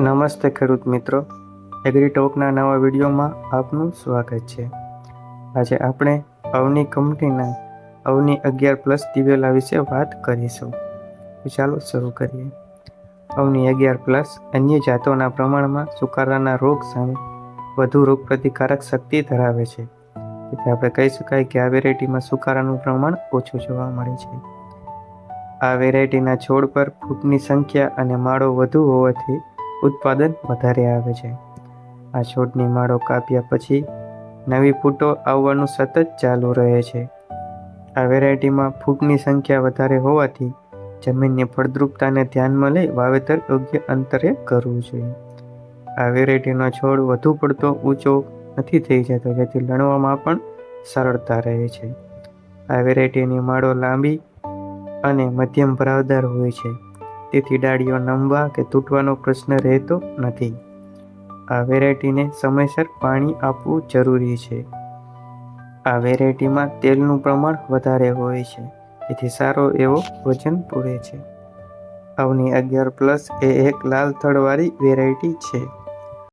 નમસ્તે ખેડૂત મિત્રો. એગ્રીટોકના નવા વિડીયોમાં આપનું સ્વાગત છે. આજે આપણે અવની કંપનીના અવની અગિયાર પ્લસ દિવેલા વિશે વાત કરીશું. ચાલો શરૂ કરીએ. અવની અગિયાર પ્લસ અન્ય જાતોના પ્રમાણમાં સુકારાના રોગ સામે વધુ રોગ પ્રતિકારક શક્તિ ધરાવે છે. એટલે આપણે કહી શકાય કે આ વેરાયટીમાં સુકારાનું પ્રમાણ ઓછું જોવા મળે છે. આ વેરાયટીના છોડ પર ફૂટની સંખ્યા અને માળો વધુ હોવાથી ઉત્પાદન વધારે આવે છે. આ છોડની માળો કાપ્યા પછી નવી ફૂટો આવવાનું સતત ચાલુ રહે છે. આ વેરાયટીમાં ફૂટની સંખ્યા વધારે હોવાથી જમીનની ફળદ્રુપતાને ધ્યાનમાં લઈ વાવેતર યોગ્ય અંતરે કરવું જોઈએ. આ વેરાયટીનો છોડ વધુ પડતો ઊંચો નથી થઈ જતો, જેથી લણવામાં પણ સરળતા રહે છે. આ વેરાયટીની માળો લાંબી અને મધ્યમ ભરાવદાર હોય છે. તેથી ડાળીઓ નમવા કે તૂટવાનો પ્રશ્ન રહેતો નથી. આ વેરાયટીને સમયસર પાણી આપવું જરૂરી છે. આ વેરાયટીમાં તેલનું પ્રમાણ વધારે હોય છે, તેથી સારો એવો વજન પૂરે છે. અવની અગિયાર પ્લસ એ એક લાલ થળવાળી વેરાયટી છે.